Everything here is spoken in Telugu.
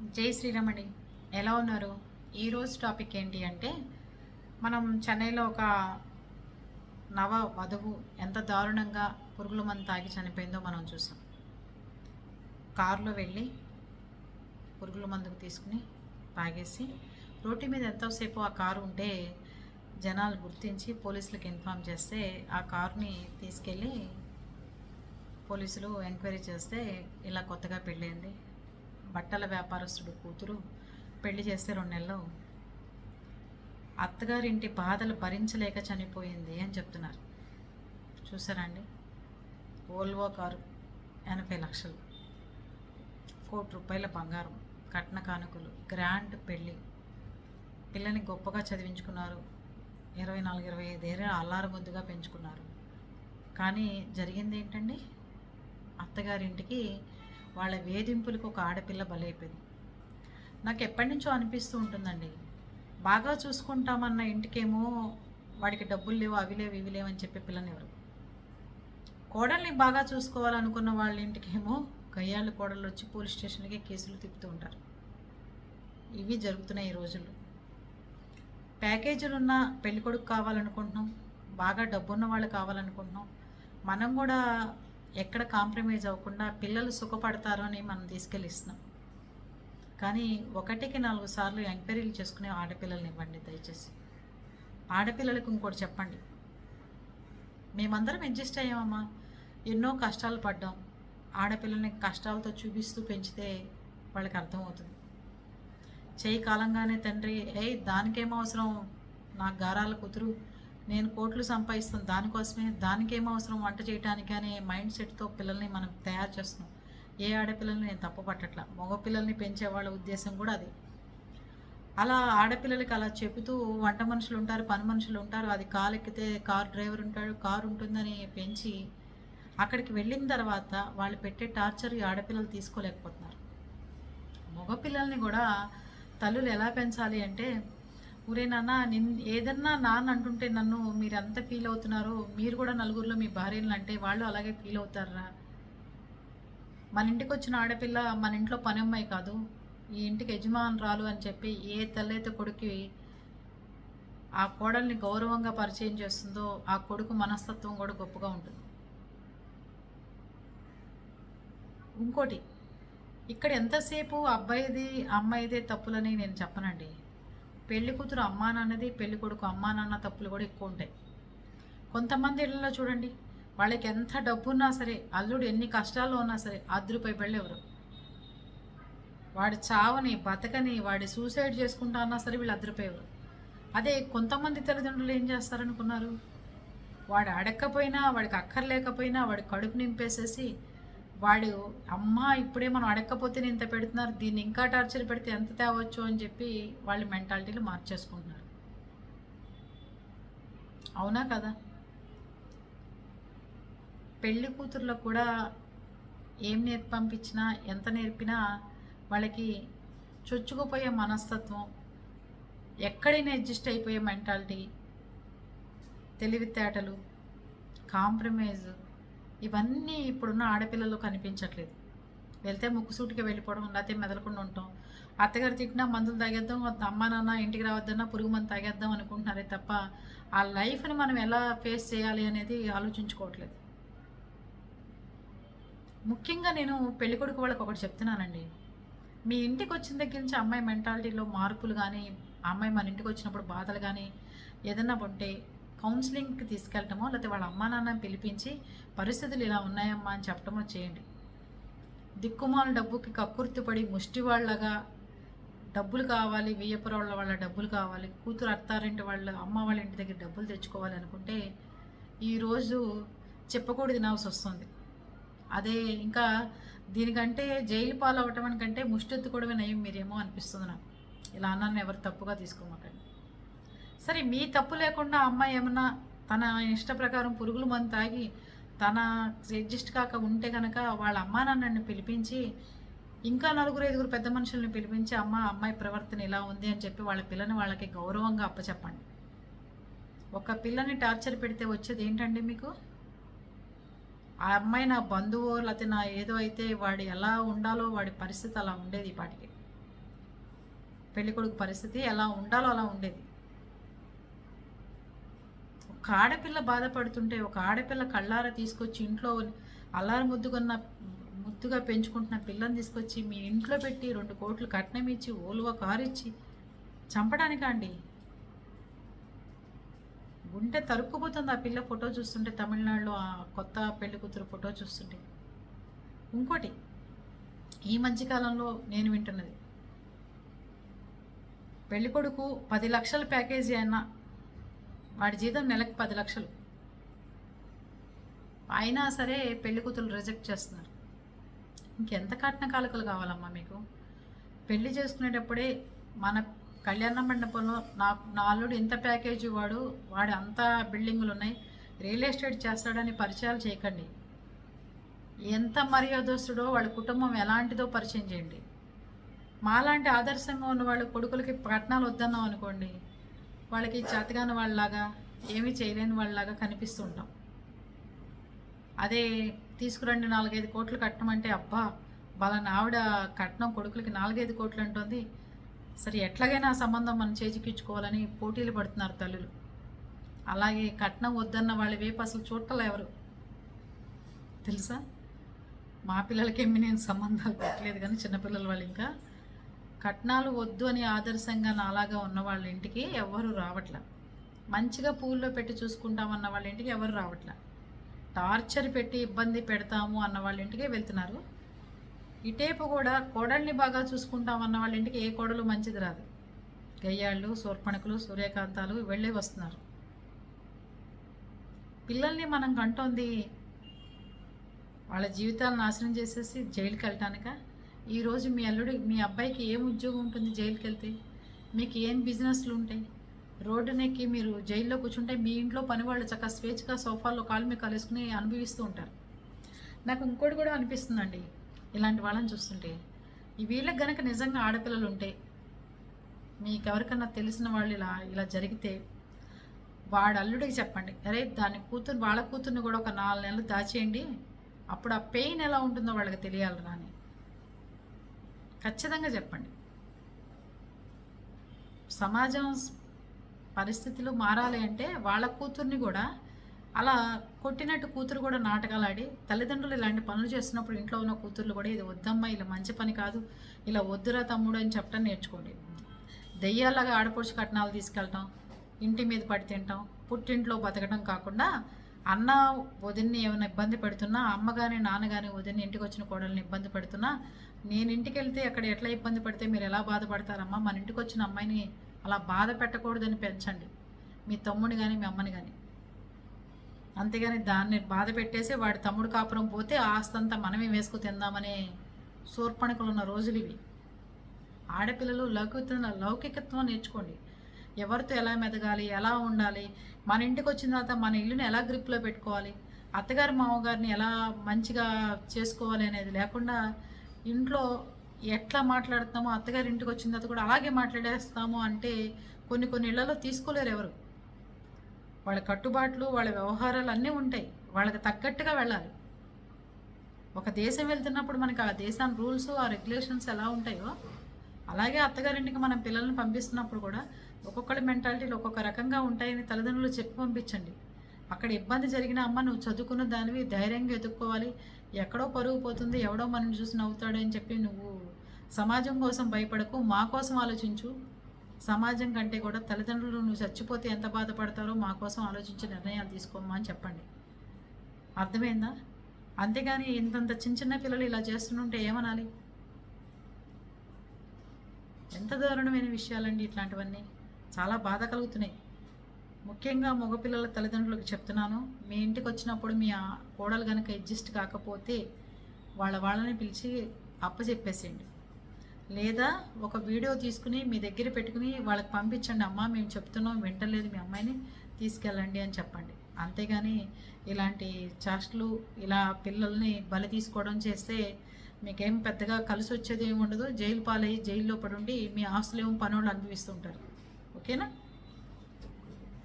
జై శ్రీరామణి. ఎలా ఉన్నారు? ఈరోజు టాపిక్ ఏంటి అంటే మనం చెన్నైలో ఒక నవ వధువు ఎంత దారుణంగా పురుగుల మందు తాగి చనిపోయిందో మనం చూసాం. కారులో వెళ్ళి పురుగుల మందుకు తీసుకుని తాగేసి రోడ్డు మీద ఎంతోసేపు ఆ కారు ఉంటే జనాలు గుర్తించి పోలీసులకు ఇన్ఫామ్ చేస్తే ఆ కారుని తీసుకెళ్ళి పోలీసులు ఎంక్వైరీ చేస్తే ఇలా కొత్తగా పెళ్ళైంది. బట్టల వ్యాపారస్తుడు కూతురు పెళ్ళి చేస్తే రెండు నెలలు. అత్తగారింటి బాధలు భరించలేక చనిపోయింది అని చెప్తున్నారు. చూసారా అండి? ఓల్వో కారు ఎనభై లక్షలు. కోటి రూపాయల బంగారం కట్న కానుకలు గ్రాండ్ పెళ్ళి పిల్లని గొప్పగా చదివించుకున్నారు. ఇరవై నాలుగు ఇరవై ఐదు ఏళ్ళు అల్లారు ముద్దుగా పెంచుకున్నారు. కానీ జరిగింది ఏంటండి? అత్తగారింటికి వాళ్ళ వేధింపులకు ఒక ఆడపిల్ల బలైపోయింది. నాకు ఎప్పటి నుంచో అనిపిస్తూ ఉంటుందండి. బాగా చూసుకుంటామన్న ఇంటికేమో వాడికి డబ్బులు లేవు అవి లేవు ఇవి లేవు అని చెప్పి పిల్లనివ్వరు. కోడల్ని బాగా చూసుకోవాలనుకున్న వాళ్ళ ఇంటికేమో గయ్యాళ్ళు కోడలు వచ్చి పోలీస్ స్టేషన్కి కేసులు తిప్పుతూ ఉంటారు. ఇవి జరుగుతున్నాయి ఈ రోజుల్లో. ప్యాకేజీలు ఉన్న పెళ్ళికొడుకు కావాలనుకుంటున్నాం బాగా డబ్బున్న వాళ్ళు కావాలనుకుంటున్నాం. మనం కూడా ఎక్కడ కాంప్రమైజ్ అవ్వకుండా పిల్లలు సుఖపడతారు అని మనం తీసుకెళ్ళిస్తున్నాం. కానీ ఒకటికి నాలుగు సార్లు ఎంక్వైరీలు చేసుకునే ఆడపిల్లల్ని ఇవ్వండి దయచేసి. ఆడపిల్లలకు ఇంకోటి చెప్పండి. మేమందరం అడ్జస్ట్ అయ్యామమ్మా. ఎన్నో కష్టాలు పడ్డాం. ఆడపిల్లల్ని కష్టాలతో చూపిస్తూ పెంచితే వాళ్ళకి అర్థమవుతుంది. చేయి కాలంగానే తండ్రి ఏ దానికేం అవసరం? నాకు గారాల కూతురు నేను కోట్లు సంపాదిస్తాను దానికోసమే దానికేం అవసరం వంట చేయడానికి అనే మైండ్ సెట్తో పిల్లల్ని మనం తయారు చేస్తున్నాం. ఏ ఆడపిల్లల్ని నేను తప్పు పట్టట్లా మగపిల్లల్ని పెంచే వాళ్ళ ఉద్దేశం కూడా అది. అలా ఆడపిల్లలకి అలా చెబుతూ వంట మనుషులు ఉంటారు పని మనుషులు ఉంటారు అది కారు ఎక్కితే కార్ డ్రైవర్ ఉంటాడు కారు ఉంటుందని పెంచి అక్కడికి వెళ్ళిన తర్వాత వాళ్ళు పెట్టే టార్చర్ ఈ ఆడపిల్లలు తీసుకోలేకపోతున్నారు. మగపిల్లల్ని కూడా తల్లులు ఎలా పెంచాలి అంటే ఊరే నాన్న నిన్ ఏదన్నా నాన్న అంటుంటే నన్ను మీరు ఎంత ఫీల్ అవుతున్నారో మీరు కూడా నలుగురిలో మీ భార్యలు అంటే వాళ్ళు అలాగే ఫీల్ అవుతారా మన ఇంటికి వచ్చిన ఆడపిల్ల మన ఇంట్లో పని అమ్మాయి కాదు ఈ ఇంటికి యజమానురాలు అని చెప్పి ఏ తల్లైతే కొడుకు ఆ కోడల్ని గౌరవంగా పరిచయం చేస్తుందో ఆ కొడుకు మనస్తత్వం కూడా గొప్పగా ఉంటుంది. ఇంకోటి ఇక్కడ ఎంతసేపు అబ్బాయిది అమ్మాయిదే తప్పులని నేను చెప్పనండి. పెళ్ళి కూతురు అమ్మా నాన్నది పెళ్ళి కొడుకు అమ్మా నాన్న తప్పులు కూడా ఎక్కువ ఉంటాయి. కొంతమంది ఇళ్ళలో చూడండి వాళ్ళకి ఎంత డబ్బు ఉన్నా సరే అల్లుడు ఎన్ని కష్టాల్లో ఉన్నా సరే అర్ధ రూపాయి పెళ్ళెవరు వాడి చావని బతకని వాడి సూసైడ్ చేసుకుంటా అన్నా సరే వీళ్ళు అద్దరిపోయేవారు అదే కొంతమంది తల్లిదండ్రులు ఏం చేస్తారనుకున్నారు? వాడు అడక్కపోయినా వాడికి అక్కర్లేకపోయినా వాడి కడుపు నింపేసేసి వాడు అమ్మ ఇప్పుడే మనం అడగకపోతే ఇంత పెడుతున్నారు దీన్ని ఇంకా టార్చర్ పెడితే ఎంత తేవచ్చు? అని చెప్పి వాళ్ళ మెంటాలిటీలు మార్చేసుకుంటున్నారు. అవునా కదా? పెళ్ళి కూతుర్లకు కూడా ఏం నేర్పి పంపించినా ఎంత నేర్పినా వాళ్ళకి చొచ్చుకుపోయే మనస్తత్వం ఎక్కడైనా అడ్జస్ట్ అయిపోయే మెంటాలిటీ తెలివితేటలు కాంప్రమైజ్ ఇవన్నీ ఇప్పుడున్న ఆడపిల్లలు కనిపించట్లేదు. వెళ్తే ముక్కుసూటికి వెళ్ళిపోవడం లేకపోతే మెదలకుండా ఉంటాం. అత్తగారు తిట్టినా మందులు తాగేద్దాం అమ్మ నాన్న ఇంటికి రావద్దన్నా పురుగు మందు తాగేద్దాం అనుకుంటున్నారే తప్ప ఆ లైఫ్ని మనం ఎలా ఫేస్ చేయాలి అనేది ఆలోచించుకోవట్లేదు. ముఖ్యంగా నేను పెళ్ళికొడుకు వాళ్ళకి ఒకటి చెప్తున్నానండి. మీ ఇంటికి వచ్చిన దగ్గర నుంచి అమ్మాయి మెంటాలిటీలో మార్పులు కానీ అమ్మాయి మన ఇంటికి వచ్చినప్పుడు బాధలు కానీ ఏదన్నా ఉంటే కౌన్సిలింగ్కి తీసుకెళ్ళటమో లేకపోతే వాళ్ళ అమ్మా నాన్న పిలిపించి పరిస్థితులు ఇలా ఉన్నాయమ్మా అని చెప్పటమో చేయండి. దిక్కుమాల డబ్బుకి కక్కుర్తిపడి ముష్టి వాళ్ళగా డబ్బులు కావాలి వియ్యపురవాళ్ళ వాళ్ళ డబ్బులు కావాలి కూతురు అత్తారింటి వాళ్ళ అమ్మ వాళ్ళ ఇంటి దగ్గర డబ్బులు తెచ్చుకోవాలి అనుకుంటే ఈరోజు చెప్పకూడదు తినాల్సి వస్తుంది. అదే ఇంకా దీనికంటే జైలు పాలు అవ్వటం కంటే ముష్టెత్తుకోవడమే నయం మీరేమో అనిపిస్తుంది నాకు. ఇలా అన్నాను ఎవరు తప్పుగా తీసుకోమాకండి. సరే మీ తప్పు లేకుండా అమ్మాయి ఏమన్నా తన ఇష్ట ప్రకారం పురుగుల మందు తాగి తన అడ్జస్ట్ కాక ఉంటే కనుక వాళ్ళ అమ్మా నాన్నని పిలిపించి ఇంకా నలుగురు ఐదుగురు పెద్ద మనుషుల్ని పిలిపించి అమ్మ అమ్మాయి ప్రవర్తన ఇలా ఉంది అని చెప్పి వాళ్ళ పిల్లని వాళ్ళకి గౌరవంగా అప్పచెప్పండి. ఒక పిల్లని టార్చర్ పెడితే వచ్చేది ఏంటండి మీకు? ఆ అమ్మాయి నా బంధువు లేకపోతే నా ఏదో అయితే వాడు ఎలా ఉండాలో వాడి పరిస్థితి అలా ఉండేది వాటికి పెళ్ళికొడుకు పరిస్థితి ఎలా ఉండాలో అలా ఉండేది. ఒక ఆడపిల్ల బాధపడుతుంటే ఒక ఆడపిల్ల కళ్ళార తీసుకొచ్చి ఇంట్లో అల్లారు ముద్దుకున్న ముద్దుగా పెంచుకుంటున్న పిల్లని తీసుకొచ్చి మీ ఇంట్లో పెట్టి రెండు కోట్లు కట్నం ఇచ్చి ఓలువ కారు ఇచ్చి చంపడానికా అండి? గుండె తరుక్కుపోతుంది ఆ పిల్ల ఫోటో చూస్తుంటే తమిళనాడులో ఆ కొత్త పెళ్ళి కూతురు ఫోటో చూస్తుంటే. ఇంకోటి ఈ మధ్యకాలంలో నేను వింటున్నది. పెళ్ళికొడుకు పది లక్షల ప్యాకేజీ అయినా వాడి జీతం నెలకు పది లక్షలు. అయినా సరే పెళ్ళి కూతురు రిజెక్ట్ చేస్తున్నారు. ఇంకెంత కట్న కాలకలు కావాలమ్మా మీకు? పెళ్ళి చేసుకునేటప్పుడే మన కళ్యాణ మండపంలో నా నా అల్లుడు ఇంత ప్యాకేజీ వాడు వాడు అంత బిల్డింగులు ఉన్నాయి. రియల్ ఎస్టేట్ చేస్తాడని పరిచయాలు చేయకండి. ఎంత మర్యాదస్తుడో వాళ్ళ కుటుంబం ఎలాంటిదో పరిచయం చేయండి. మాలాంటి ఆదర్శంగా ఉన్న వాళ్ళు కొడుకులకి పట్టణాలు వద్దన్నాం అనుకోండి వాళ్ళకి చేతగాని వాళ్ళలాగా ఏమీ చేయలేని వాళ్ళలాగా కనిపిస్తూ ఉంటాం అదే తీసుకురండి నాలుగైదు కోట్లు కట్టమంటే అబ్బా వాళ్ళ ఆవిడ కట్నం కొడుకులకి నాలుగైదు కోట్లు అంటుంది. సరే ఎట్లాగైనా సంబంధం మనం చేజిక్కించుకోవాలని పోటీలు పడుతున్నారు తల్లులు. అలాగే కట్నం వద్దన్న వాళ్ళ వేపు అసలు చూడటం ఎవరు? తెలుసా? మా పిల్లలకేమి నేను సంబంధాలు పెట్టలేదు కానీ చిన్నపిల్లల వాళ్ళు ఇంకా కట్నాలు వద్దు అని ఆదర్శంగా నాలాగా ఉన్న వాళ్ళ ఇంటికి ఎవరు రావట్లా. మంచిగా పూల్లో పెట్టి చూసుకుంటామన్న వాళ్ళ ఇంటికి ఎవరు రావట్లా. టార్చర్ పెట్టి ఇబ్బంది పెడతాము అన్న వాళ్ళ ఇంటికే వెళ్తున్నారు. ఇటేపు కూడా కోడల్ని బాగా చూసుకుంటామన్న వాళ్ళ ఇంటికి ఏ కోడలు మంచిది రాదు. గయ్యాళ్ళు సూర్పణకులు సూర్యకాంతాలు వెళ్ళే వస్తున్నారు. పిల్లల్ని మనం కంటోంది వాళ్ళ జీవితాలు నాశనం చేసేసి జైలుకి వెళ్ళటానికా ఈరోజు మీ అల్లుడి మీ అబ్బాయికి ఏం ఉద్యోగం ఉంటుంది జైలుకి వెళ్తే మీకు ఏం బిజినెస్లు ఉంటాయి? రోడ్డునెక్కి మీరు జైల్లో కూర్చుంటే మీ ఇంట్లో పని వాళ్ళు చక్కగా స్వేచ్ఛగా సోఫాల్లో కాలు మీద కలుసుకుని అనుభవిస్తూ ఉంటారు. నాకు ఇంకోటి కూడా అనిపిస్తుందండి ఇలాంటి వాళ్ళని చూస్తుంటే. ఈ వీళ్ళకి గనక నిజంగా ఆడపిల్లలు ఉంటే మీకు ఎవరికన్నా తెలిసిన వాళ్ళు ఇలా ఇలా జరిగితే వాడు అల్లుడికి చెప్పండి. అరే దాని కూతురు వాళ్ళ కూతుర్ని కూడా ఒక నాలుగు నెలలు దాచేయండి. అప్పుడు ఆ పెయిన్ ఎలా ఉంటుందో వాళ్ళకి తెలియాలి రాని. ఖచ్చితంగా చెప్పండి. సమాజం పరిస్థితులు మారాలి అంటే వాళ్ళ కూతుర్ని కూడా అలా కొట్టినట్టు కూతురు కూడా నాటకాలు ఆడి తల్లిదండ్రులు ఇలాంటి పనులు చేస్తున్నప్పుడు ఇంట్లో ఉన్న కూతుర్లు కూడా ఇది వద్దమ్మా ఇలా మంచి పని కాదు ఇలా వద్దురా తమ్ముడు అని చెప్పడం నేర్చుకోండి. దెయ్యాలాగా ఆడపడుచు కట్నాలు తీసుకెళ్ళటం ఇంటి మీద పడి తింటాం పుట్టింట్లో బతకడం కాకుండా అన్న వదిన్ని ఏమైనా ఇబ్బంది పెడుతున్నా అమ్మ కానీ నాన్న కానీ వదిన్ని ఇంటికి వచ్చిన కోడల్ని ఇబ్బంది పెడుతున్నా నేను ఇంటికి వెళ్తే అక్కడ ఎట్లా ఇబ్బంది పడితే మీరు ఎలా బాధపడతారమ్మా? మన ఇంటికి వచ్చిన అమ్మాయిని అలా బాధ పెట్టకూడదని పెంచండి. మీ తమ్ముని కానీ మీ అమ్మని కానీ అంతేగాని దాన్ని బాధ పెట్టేసి వాడి తమ్ముడు కాపురం పోతే ఆస్తంతా మనమే వేసుకు తిందామనే శూర్పణకులు ఉన్న రోజులు ఇవి. ఆడపిల్లలు లౌకిక లౌకికత్వం నేర్చుకోండి. ఎవరితో ఎలా మెదగాలి ఎలా ఉండాలి మన ఇంటికి వచ్చిన తర్వాత మన ఇల్లుని ఎలా గ్రిప్లో పెట్టుకోవాలి అత్తగారి మామగారిని ఎలా మంచిగా చేసుకోవాలి అనేది లేకుండా ఇంట్లో ఎట్లా మాట్లాడుతామో అత్తగారి ఇంటికి వచ్చిన తర్వాత కూడా అలాగే మాట్లాడేస్తాము అంటే కొన్ని కొన్ని ఇళ్ళలో తీసుకోలేరు ఎవరు. వాళ్ళ కట్టుబాట్లు వాళ్ళ వ్యవహారాలు అన్నీ ఉంటాయి. వాళ్ళకి తగ్గట్టుగా వెళ్ళాలి. ఒక దేశం వెళ్తున్నప్పుడు మనకి ఆ దేశాన్ని రూల్స్ ఆ రెగ్యులేషన్స్ ఎలా ఉంటాయో అలాగే అత్తగారింటికి మనం పిల్లల్ని పంపిస్తున్నప్పుడు కూడా ఒక్కొక్కళ్ళ మెంటాలిటీలు ఒక్కొక్క రకంగా ఉంటాయని తల్లిదండ్రులు చెప్పి పంపించండి. అక్కడ ఇబ్బంది జరిగిన అమ్మ నువ్వు చదువుకున్న దానివి ధైర్యంగా ఎదుర్కోవాలి. ఎక్కడో పరుగు పోతుంది ఎవడో మనం చూసి నవ్వుతాడు అని చెప్పి నువ్వు సమాజం కోసం భయపడకు మా కోసం ఆలోచించు. సమాజం కంటే కూడా తల్లిదండ్రులు నువ్వు చచ్చిపోతే ఎంత బాధపడతారో మా కోసం ఆలోచించి నిర్ణయాలు తీసుకోమా అని చెప్పండి. అర్థమైందా? అంతేగాని ఇంతంత చిన్న చిన్న పిల్లలు ఇలా చేస్తుంటే ఏమనాలి? ఎంత దారుణమైన విషయాలండి ఇట్లాంటివన్నీ. చాలా బాధ కలుగుతున్నాయి. ముఖ్యంగా మగపిల్లల తల్లిదండ్రులకు చెప్తున్నాను. మీ ఇంటికి వచ్చినప్పుడు మీ ఆ కోడలు కనుక అడ్జస్ట్ కాకపోతే వాళ్ళ వాళ్ళని పిలిచి అప్పచెప్పేసేయండి లేదా ఒక వీడియో తీసుకుని మీ దగ్గర పెట్టుకుని వాళ్ళకి పంపించండి అమ్మ మేము చెప్తున్నాం వింటలేదు మీ అమ్మాయిని తీసుకెళ్ళండి అని చెప్పండి. అంతేగాని ఇలాంటి చాస్ట్లు ఇలా పిల్లల్ని బలి తీసుకోవడం చేస్తే మీకేం పెద్దగా కలిసి వచ్చేది ఏమి ఉండదు. జైలు పాలయ్యి జైల్లో పడి ఉండి మీ ఆస్తులు ఏమో పనులు అనుభవిస్తుంటారు. ఓకేనా?